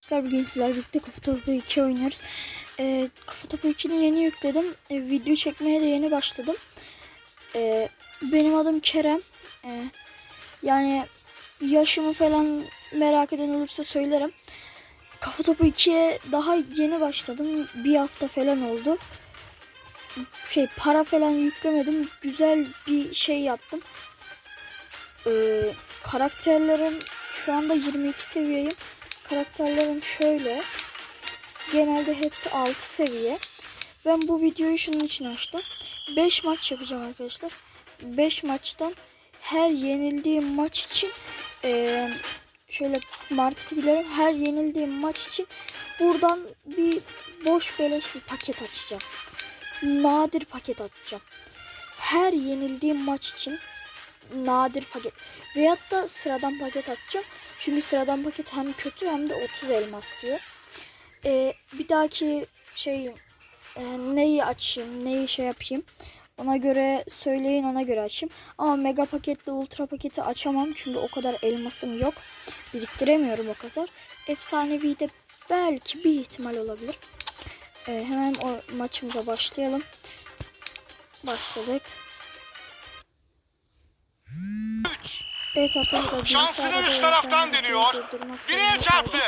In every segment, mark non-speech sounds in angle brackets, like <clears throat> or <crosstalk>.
Arkadaşlar bugün sizlerle birlikte Kafa Topu 2 oynuyoruz. Ee, Kafa Topu 2'ni yeni yükledim. Ee, video çekmeye de yeni başladım. Ee, benim adım Kerem. Ee, yani yaşımı falan merak eden olursa söylerim. Kafa Topu 2'ye daha yeni başladım. Bir hafta falan oldu. Şey para falan yüklemedim. Güzel bir şey yaptım. Ee, karakterlerim şu anda 22 seviyeyim. Karakterlerim şöyle. Genelde hepsi 6 seviye. Ben bu videoyu şunun için açtım. 5 maç yapacağım arkadaşlar. 5 maçtan her yenildiğim maç için eee, şöyle markete giderim. Her yenildiğim maç için buradan bir boş beleş bir paket açacağım. Nadir paket açacağım. Her yenildiğim maç için nadir paket veyahut da sıradan paket açacağım. Çünkü sıradan paket hem kötü hem de 30 elmas diyor. Ee, bir dahaki şey e, neyi açayım, neyi şey yapayım. Ona göre söyleyin ona göre açayım. Ama mega paketle ultra paketi açamam. Çünkü o kadar elmasım yok. Biriktiremiyorum o kadar. Efsanevi de belki bir ihtimal olabilir. Ee, hemen o maçımıza başlayalım. Başladık. Evet arkadaşlar. Şansını üst taraftan deniyor. Direğe çarptı.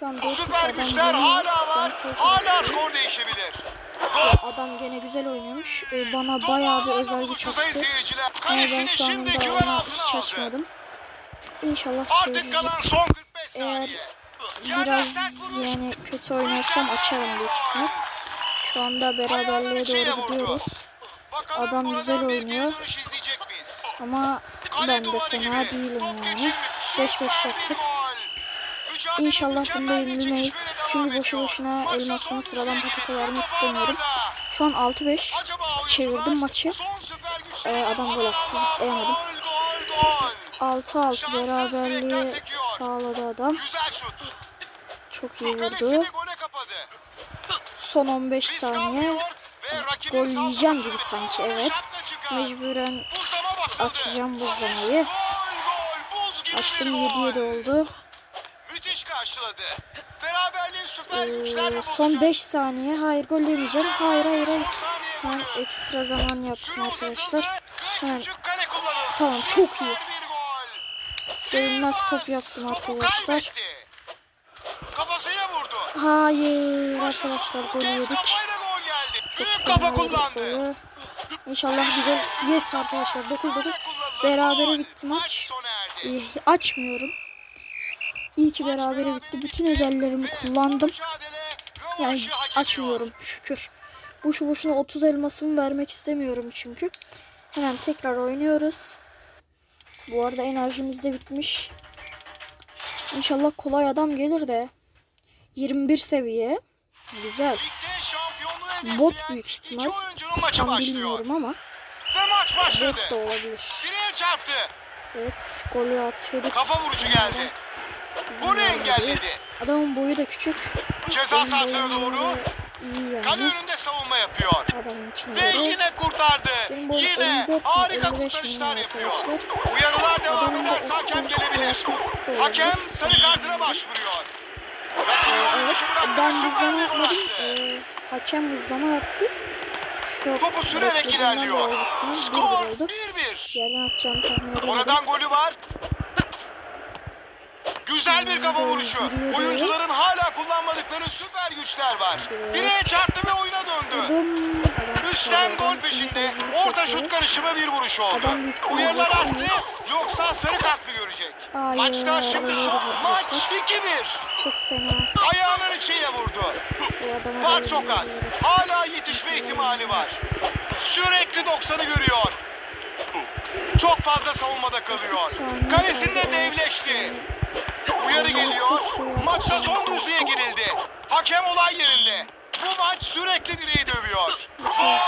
Şu an Süper güçler hala var. Hala skor değişebilir. Adam gene güzel oynuyormuş. Ee, bana bayağı bir özel güç attı. Ama ben şu anda ona hiç aldı. açmadım. İnşallah Artık kalan çeviririz. son 45 Eğer saniye. Biraz yani kötü oynarsam açarım büyük ihtimal. Şu anda beraberliğe doğru gidiyoruz. Adam güzel oynuyor. Ama ben de fena değilim yani. geçirmiş. 5-5 Süper bir yaptık. İnşallah bunda yenilmeyiz. Çünkü boşu boşuna elmasımı sıradan pakete vermek istemiyorum. Şu an 6-5. Acaba oyuncular Çevirdim maçı. Ee, adam gol attı, zıplayamadım. Gol gol gol. 6-6 beraberliği sağladı adam. Çok iyi vurdu. Son 15 Risk saniye. Gol yiyeceğim gibi sanki evet. Mecburen. Açacağım buzlamayı. Açtım bir gol. 7-7 oldu. Müthiş karşıladı. Beraberliği süper Ee, güçlerle son 5 saniye. Hayır gol yemeyeceğim. Hayır hayır hayır. Ben ekstra zaman yaptım arkadaşlar. Hemen. Tamam, çok iyi. Görünmez top yaptım arkadaşlar. Kafasına vurdu. Hayır arkadaşlar gol yedik. Çok kafa kullandı. golü. İnşallah güzel. Yes arkadaşlar 9-9. Berabere bitti maç. Ee, açmıyorum. İyi ki berabere bitti. Bütün özellerimi kullandım. Yani açmıyorum şükür. Boşu boşuna 30 elmasımı vermek istemiyorum çünkü. Hemen tekrar oynuyoruz. Bu arada enerjimiz de bitmiş. İnşallah kolay adam gelir de. 21 seviye. Güzel. Bot büyük iki ihtimal. oyuncunun Tam başlıyor. bilmiyorum ama. Ve maç başladı. Bot da olabilir. Direğe çarptı. Evet golü atıyorduk. Kafa vuruşu geldi. Golü engelledi. Adamın boyu da küçük. Ceza sahasına doğru iyi kale yani. önünde savunma yapıyor. Ve göre. yine kurtardı. Yine 54 mi, harika 55 mi kurtarışlar yapıyor. Uyarılar devam ederse hakem gelebilir. 30 da Hakem sarı kartına başvuruyor. Ee, evet ben gol yapmadım. Ee, hakem buzlama yaptı. Çok Topu sürerek ilerliyor. Skor bir oldu. 1-1. Yerden atacağını tahmin. Oradan golü var. Güzel bir kafa vuruşu. Oyuncuların hala kullanmadıkları süper güçler var. Direğe çarptı ve oyuna döndü. Üstten gol peşinde. Orta şut karışımı bir vuruş oldu. Uyarılar arttı. Yoksa sarı kart mı görecek? Maçta şimdi son maç arkadaşlar. 2-1. Çok fena. Ayağının içiyle vurdu. Var çok az. Hala yetişme ihtimali var. Sürekli 90'ı görüyor. Çok fazla savunmada kalıyor. Kalesinde devleşti. Uyarı geliyor. Maçta son düzlüğe girildi. Hakem olay yerinde. Bu maç sürekli direği dövüyor. Gol!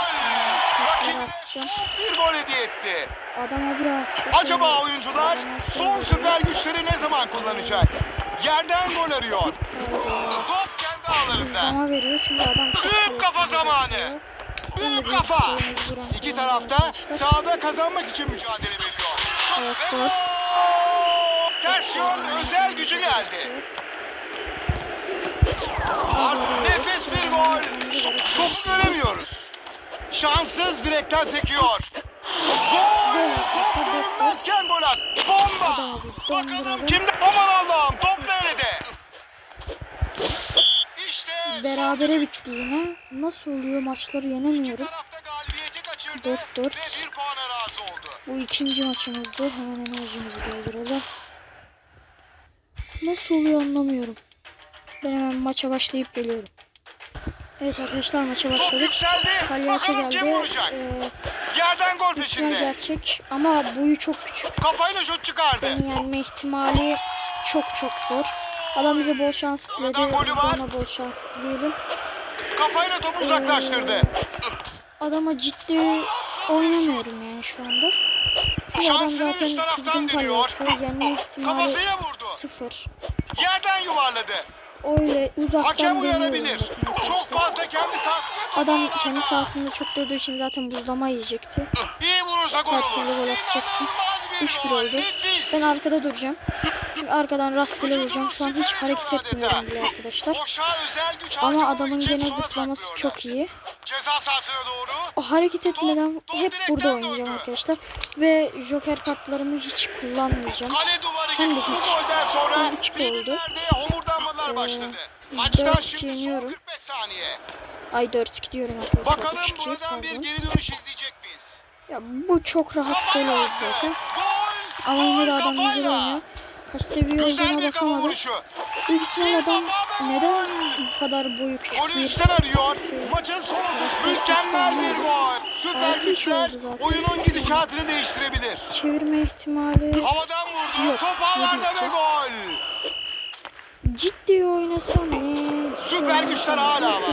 Rakibine atacağım. bir gol hediye etti. Adama bırak. Acaba oyuncular son süper güçleri ne zaman kullanacak? Yerden gol arıyor. Top kendi ağlarında. Ama veriyor çünkü adam Büyük kafa zamanı. Büyük kafa. İki tarafta sahada kazanmak için mücadele veriyor. Evet, gol. Ters yön özel gücü geldi. Art nefes bir gol. Topu göremiyoruz. Şanssız direkten sekiyor. Gol! Top görünmezken gol at. Bomba! Bakalım kimde? Aman Allah'ım top nerede? İşte Berabere bitti yine. Nasıl oluyor maçları yenemiyorum. tarafta galibiyeti kaçırdı 4-4. ve bir puana razı oldu. Bu ikinci maçımızdı. Hemen enerjimizi dolduralım. Nasıl oluyor anlamıyorum. Ben hemen maça başlayıp geliyorum. Evet arkadaşlar maça başladık. Palyaço geldi. Ee, Yerden gol peşinde. gerçek ama boyu çok küçük. Kafayla şut çıkardı. Beni yenme ihtimali çok çok zor. Adam bize bol şans diledi. Ona bol şans dileyelim. Kafayla topu uzaklaştırdı. Ee, adama ciddi oynamıyorum yani şu anda. Adam Şansını zaten üst taraftan kızgın palyaço. Yenme ihtimali sıfır. Yerden yuvarladı. Öyle uzaktan Hakem uyarabilir. Çok fazla kendi sahasında. Adam kendi sahasında çok durduğu için zaten buzlama yiyecekti. İyi vurursa gol olur. gol bir 3-1 gol. oldu. Ben arkada duracağım. Çünkü arkadan rastgele vuracağım. Şu an hiç hareket etmiyorum bile arkadaşlar. Ama adamın gene zıplaması çok iyi. Ceza sahasına doğru. O hareket etmeden hep burada oynayacağım arkadaşlar. Ve joker kartlarımı hiç kullanmayacağım. Hem de hiç. golden sonra Son üç gol oldu. Homurdanmalar Ee, başladı. Maçtan dört şimdi son yeniyorum. 45 saniye. Ay 4 gidiyorum arkadaşlar. Bakalım 3-2 buradan bir pardon. geri dönüş izleyecek miyiz? Ya bu çok rahat gol oldu zaten. Gol! Ama yine de adam güzel oynuyor. Kaç seviye olduğuna bir bakamadım. Büyük ihtimal Bir adam neden bu kadar boyu küçük Golü bir üstten arıyor. şey. Maçın son 30 Altı mükemmel bir gol. Süper üç güçler oyunun gidişatını değiştirebilir. çevirme ihtimali Havadan vurdu. Yok, Top ağlarda ve gol. Ciddi oynasam ne? Ciddi Süper güçler hala var.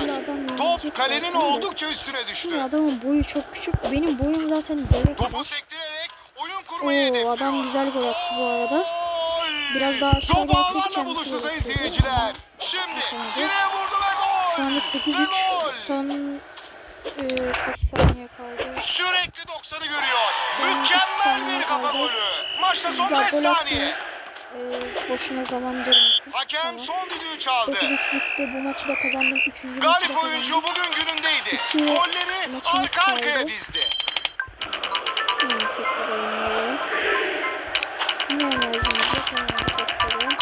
Top kalenin zaten oldukça üstüne Şimdi düştü. adamın boyu çok küçük. Benim boyum zaten deve Topu kadar. sektirerek oyun kurmayı Oo, hedefliyor. adam güzel gol attı bu arada. Biraz daha aşağı Top gelseydi ağlarla kendisi buluştu sayın seyirciler. Şimdi direğe vurdu ve gol. Şu anda Ve 8-3 gol. son e, kaç saniye kaldı? Sürekli 90'ı görüyor. Mükemmel bir kafa golü. Maçta son Ya 5 gol saniye. E, boşuna zaman durmasın. Hakem Tamam. son düdüğü çaldı. 9-3 bitti. Bu maçı da kazandım. Üçüncü maçı da Galip kazandım. oyuncu bugün günündeydi. İki Golleri arka arkaya kaldı. dizdi. Hemen tekrar oynayalım. Yine enerjimizi sonra gösterelim.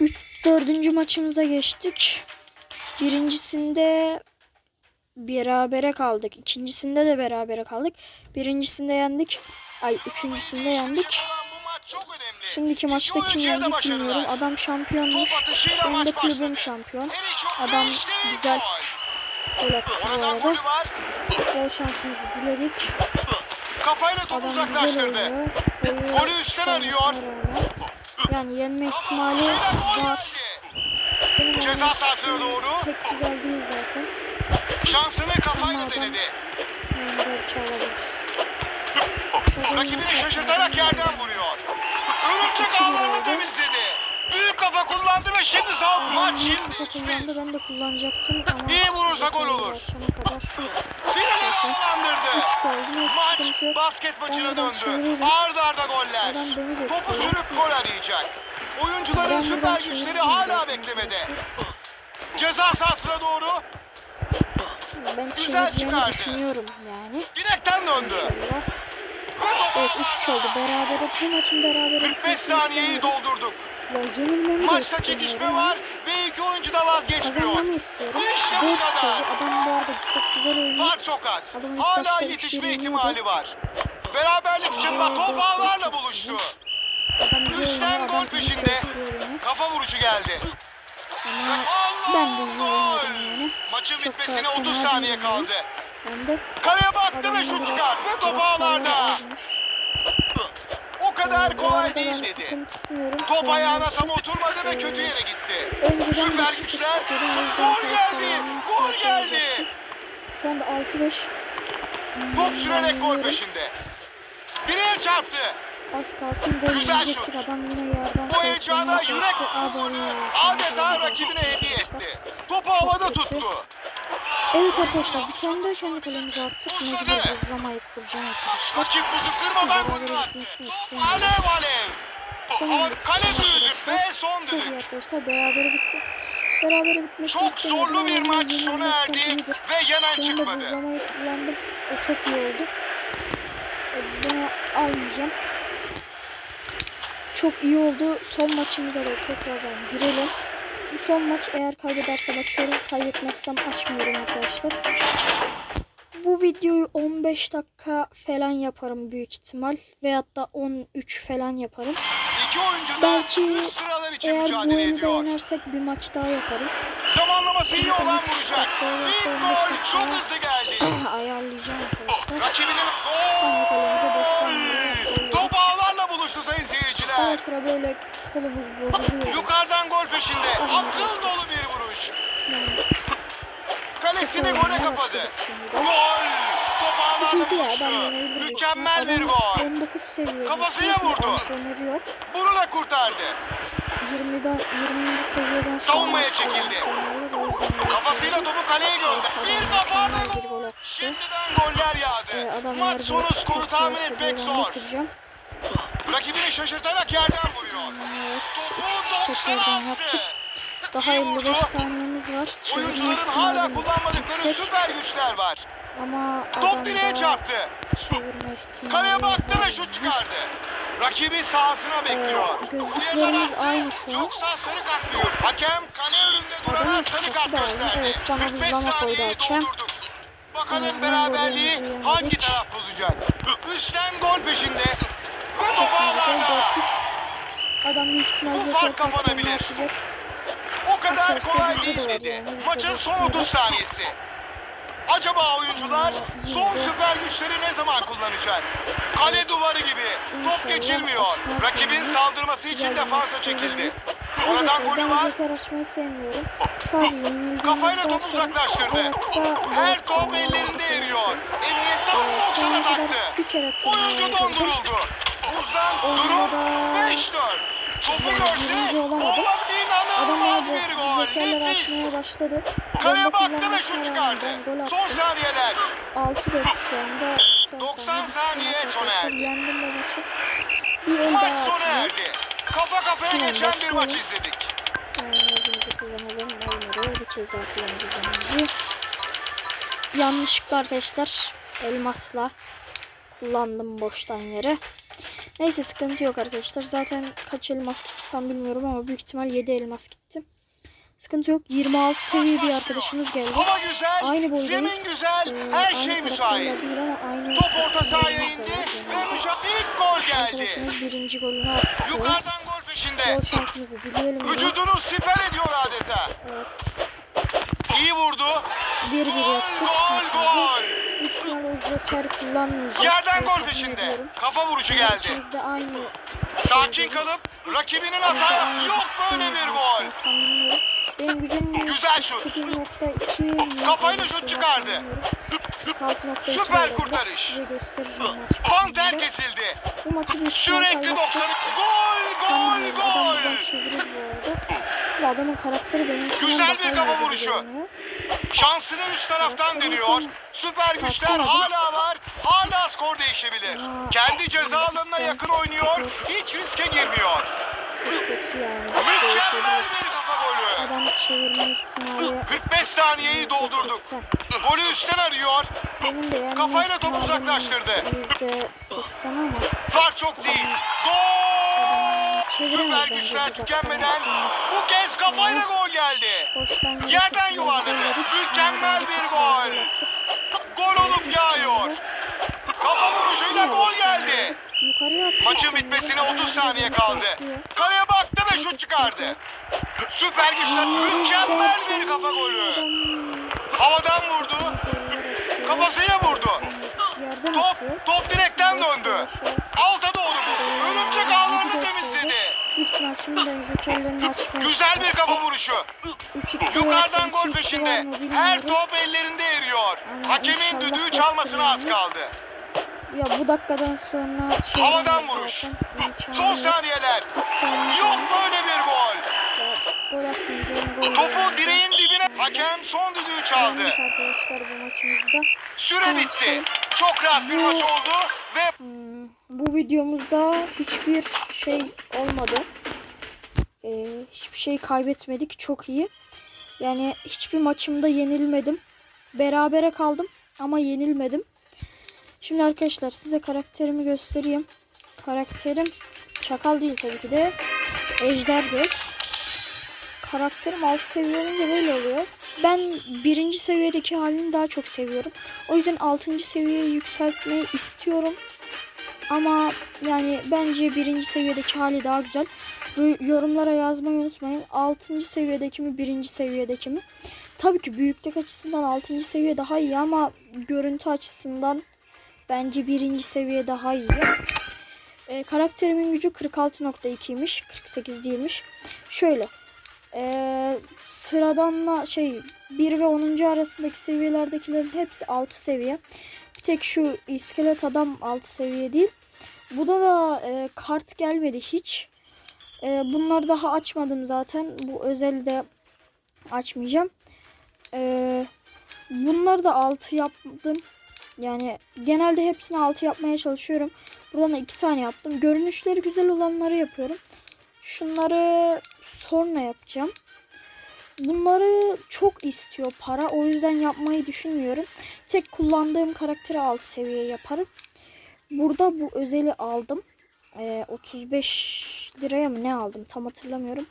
Üç, dördüncü maçımıza geçtik. Birincisinde berabere kaldık. İkincisinde de berabere kaldık. Birincisinde yendik. Ay üçüncüsünde yendik. Şimdiki maçta kim başarılar. bilmiyorum. Adam şampiyonmuş. Benim de kulübüm şampiyon. Adam güzel gol. Attı bu arada. Bol şansımızı diledik. Kafayla topu uzaklaştırdı. Golü üstten arıyor. Yani yenme ihtimali var. Benim Ceza sahasına doğru. Pek güzel değil zaten. Şansını kafayla denedi. Yani. Rakibini şaşırtarak yerden vuruyor. Örümcek ağlarını temizledi. Büyük kafa kullandı ve şimdi sağ maç şimdi kısa 3-1. kullandı ben de kullanacaktım <laughs> ama İyi vurursa gol olur. Akşama kadar Finale Neyse. havalandırdı. 3 oldu neyse sıkıntı Maç basket maçına döndü. Arda arda goller. Topu sürüp gol arayacak. Oyuncuların süper güçleri hala beklemede. Ceza sahasına doğru Ben Güzel çıkardı. düşünüyorum yani. direkten döndü. İnşallah. Evet 3-3 oldu. Berabere bu maçın berabere 45 bitmesini saniyeyi doldurduk. Ya yenilmemi Maçta çekişme var ve iki oyuncu da vazgeçmiyor. Kazanmamı istiyorum. İşte bu 4 kadar. Adam bu arada çok güzel oynuyor. Fark çok az. Adamın Hala yetişme bir ihtimali var. Beraberlik için top ağlarla buluştu. Adam Üstten gol peşinde. Kafa vuruşu geldi. Ama Allah ben de gol. Maçın bitmesine fena 30 değil saniye kaldı. Kaleye baktı ve şut çıkar ve top ağlarda. Kadar Ee, kolay değil dedi. Top ayağına tam oturmadı ve kötü yere gitti. Süper Beşiktaş güçler. Gol geldi. Gol siyah geldi. Şu anda 6-5. Top Hmm, sürerek gol peşinde. Direğe çarptı. Az kalsın gol yiyecektik. Adam yine yerden Bu heyecana yürek vurdu. Adeta rakibine hediye etti. Topu havada tuttu. Evet arkadaşlar bir tane daha kendi kalemize attık. Mecbur buzlamayı kuracağım arkadaşlar. Rakip buzu kırmadan bitmesini istemiyorum. Alev alev. son düdük Kale arkadaşlar. ve son Çok iyi düdük. arkadaşlar. Berabere bitti. Berabere bitmesini Çok zorlu bir maç sona erdi ve yenen Sonunda çıkmadı. buzlamayı kullandım. O çok iyi oldu. E, Bunu almayacağım. Çok iyi oldu. Son maçımıza da tekrardan girelim. Bu son maç eğer kaybedersem açıyorum. Kaybetmezsem açmıyorum arkadaşlar. Bu videoyu 15 dakika falan yaparım büyük ihtimal. Veyahut da 13 falan yaparım. Belki Eğer bu oyunu yenersek bir maç daha yaparım. Zamanlaması iyi olan 13 vuracak. İlk 15 gol çok hızlı geldi. <clears throat> Ayarlayacağım arkadaşlar. Rakibinin gol. Top ağlarla buluştu sayın Ara sıra böyle kolumuz bozuluyor. Yukarıdan gol peşinde. Akıl dolu bir vuruş. Yani Kalesini gole kapadı. Gol. Top ya buluştu. adam. Mükemmel bir gol. 19 seviyede. Kafasıyla Çünkü vurdu. Bunu da kurtardı. 20'den 20. seviyeden Savunmaya çekildi. Kafasıyla topu kaleye gönder. Evet, Bir kafa ve gol. Şimdiden goller Ee, yağdı. adam Maç sonu skoru tahmin etmek zor. Rakibini şaşırtarak yerden vuruyor. Evet. Topu 3 90'a tekrardan astı. yaptık. Daha İyi 55 vurdu. saniyemiz var. Oyuncuların hala kullanmadıkları süper güçler var. Ama Top direğe çarptı. Kaleye baktı ve şut çıkardı. Rakibi sahasına bekliyor. Ee, gözlüklerimiz aynı şu an. Yoksa sarı kart mı? Hakem kale önünde durana sarı kart gösterdi. Evet, bana 45 buzlama koydu hakem. Bakalım beraberliği hangi taraf bozacak? Üstten gol peşinde. Ve top Gol ağlarda. 4-3. Adam büyük ihtimal Bu fark kapanabilir. O kadar kolay değil dedi. Maçın son var. 30 saniyesi. Acaba oyuncular son süper güçleri ne zaman kullanacak? Kale duvarı gibi. Top geçirmiyor. Rakibin saldırması için defansa çekildi. Oradan golü var. sevmiyorum. Sadece yenildiğimizde Kafayla topu uzaklaştırdı. Her top ellerinde eriyor. Emniyet tam Ee, şu 90'a ana kadar taktı. Oyuncu donduruldu. Buzdan durum da 5-4. Topu Yani görse olmadı Adam inanılmaz bir gol. Nefis. başladı. Kaleye baktı ve şut çıkardı. Son saniyeler. 6-4 şu anda. Son 90 bitti saniye sona erdi. Yendim maçı. Bir el Maç sona erdi. Kafa kafaya geçen bir maç izledik. Enerjimizi kullanalım. Olmadı. Bir kez daha kullanacağız. Yanlışlıkla arkadaşlar elmasla kullandım boştan yere. Neyse sıkıntı yok arkadaşlar. Zaten kaç elmas gitti tam bilmiyorum ama büyük ihtimal 7 elmas gitti. Sıkıntı yok. 26 seviye bir arkadaşımız geldi. Hava güzel, Aynı boydayız. zemin güzel, Ee, her aynı şey müsait. değil ama aynı Top orta sahaya de indi ve mücadele ilk gol geldi. Arkadaşımız birinci golünü attı. Yukarıdan gol peşinde. Gol şansımızı dileyelim. Vücudunu siper ediyor adeta. Evet. İyi vurdu. 1-1 Gol, yaptık. gol, gol. İhtimal o joker kullanmayacak. Yerden gol peşinde. Kafa vuruşu geldi. Maçımız da aynı. Sakin kalıp rakibinin de hata yok böyle bir gol. Benim gücüm Güzel şut. 8.2 mi? Kafayla şut çıkardı. bilmiyorum. 46.2 Süper kurtarış. Panter kesildi. Bu maçı ihtimal Sürekli 90. kaybedeceğiz. Gol, gol, gol. Şu adamın karakteri benim Güzel bir kafa vuruşu. Şansını üst taraftan tamam. Süper güçler hala var. Hala skor değişebilir. Kendi ceza alanına yakın oynuyor. Hiç riske girmiyor. Mükemmel bir. Adam çevirme ihtimali 45 saniyeyi doldurduk. %80. Golü üstten arıyor. Benim de yani Kafayla topu uzaklaştırdı. %80 ama Fark çok değil. Gol! Süper güçler tükenmeden bu kez kafayla gol geldi. Yerden yuvarladı. Mükemmel bir gol. Gol olup yağıyor. Kafa vuruşuyla gol geldi. Maçın bitmesine Adam 30 saniye kaldı. bekliyor. Ve şut çıkardı. Süper güçler mükemmel bir kafa golü. Havadan vurdu. Kafasıyla vurdu. Top, top direkten döndü. Alta doğru vurdu. Örümcek ağlarını temizledi. Güzel bir kafa vuruşu. 3x Yukarıdan gol peşinde. Her top ellerinde eriyor. Hakemin düdüğü çalmasına az kaldı. Ya bu dakikadan sonra şey Havadan vuruş. Son saniyeler. Saniye Yok böyle bir gol. Gol atmayacağım. Gol Topu direğin dibine. Hakem son düdüğü çaldı. Yendik arkadaşlar bu maçımızda. Süre bitti. Çok rahat bir maç oldu ve Hmm, bu videomuzda hiçbir şey olmadı. Ee, hiçbir şey kaybetmedik. Çok iyi. Yani hiçbir maçımda yenilmedim. Berabere kaldım ama yenilmedim. Şimdi arkadaşlar size karakterimi göstereyim. Karakterim çakal değil tabii ki de. Ejder göz. Karakterim alt seviyelerince böyle oluyor. Ben birinci seviyedeki halini daha çok seviyorum. O yüzden altıncı seviyeye yükseltmeyi istiyorum. Ama yani bence birinci seviyedeki hali daha güzel. Ru- Yorumlara yazmayı unutmayın. Altıncı seviyedeki mi birinci seviyedeki mi? Tabii ki büyüklük açısından altıncı seviye daha iyi ama görüntü açısından bence birinci seviye daha iyi. Ee, karakterimin gücü 46.2'ymiş. 48 değilmiş. Şöyle. Ee, sıradanla şey 1 ve 10. arasındaki seviyelerdekilerin hepsi 6 seviye. Bir tek şu iskelet adam 6 seviye değil. Bu da da e, kart gelmedi hiç. E, bunları daha açmadım zaten. Bu özelde açmayacağım. E, bunları da 6 yaptım. Yani genelde hepsini 6 yapmaya çalışıyorum. Buradan da 2 tane yaptım. Görünüşleri güzel olanları yapıyorum. Şunları sonra yapacağım. Bunları çok istiyor para. O yüzden yapmayı düşünmüyorum. Tek kullandığım karakteri 6 seviye yaparım. Burada bu özeli aldım. Ee, 35 liraya mı ne aldım tam hatırlamıyorum.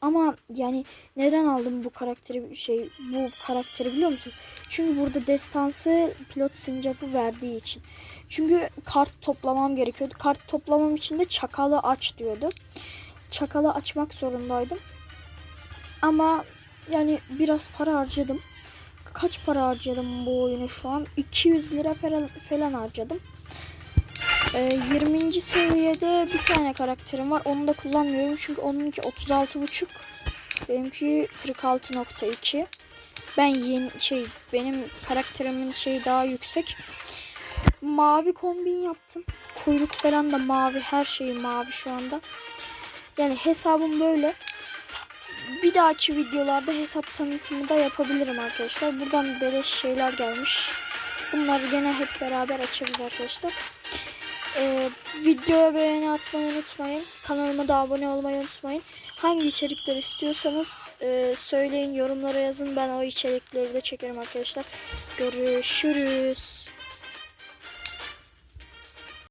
Ama yani neden aldım bu karakteri şey bu karakteri biliyor musunuz? Çünkü burada destansı pilot sincapı verdiği için. Çünkü kart toplamam gerekiyordu. Kart toplamam için de çakalı aç diyordu. Çakalı açmak zorundaydım. Ama yani biraz para harcadım. Kaç para harcadım bu oyunu şu an? 200 lira falan, falan harcadım. Ee, 20. seviyede bir tane karakterim var. Onu da kullanmıyorum çünkü onunki 36.5. Benimki 46.2. Ben yeni şey benim karakterimin şeyi daha yüksek. Mavi kombin yaptım. Kuyruk falan da mavi. Her şey mavi şu anda. Yani hesabım böyle. Bir dahaki videolarda hesap tanıtımı da yapabilirim arkadaşlar. Buradan beleş şeyler gelmiş. Bunları gene hep beraber açarız arkadaşlar. Ee, videoya beğeni atmayı unutmayın. Kanalıma da abone olmayı unutmayın. Hangi içerikler istiyorsanız e, söyleyin yorumlara yazın. Ben o içerikleri de çekerim arkadaşlar. Görüşürüz.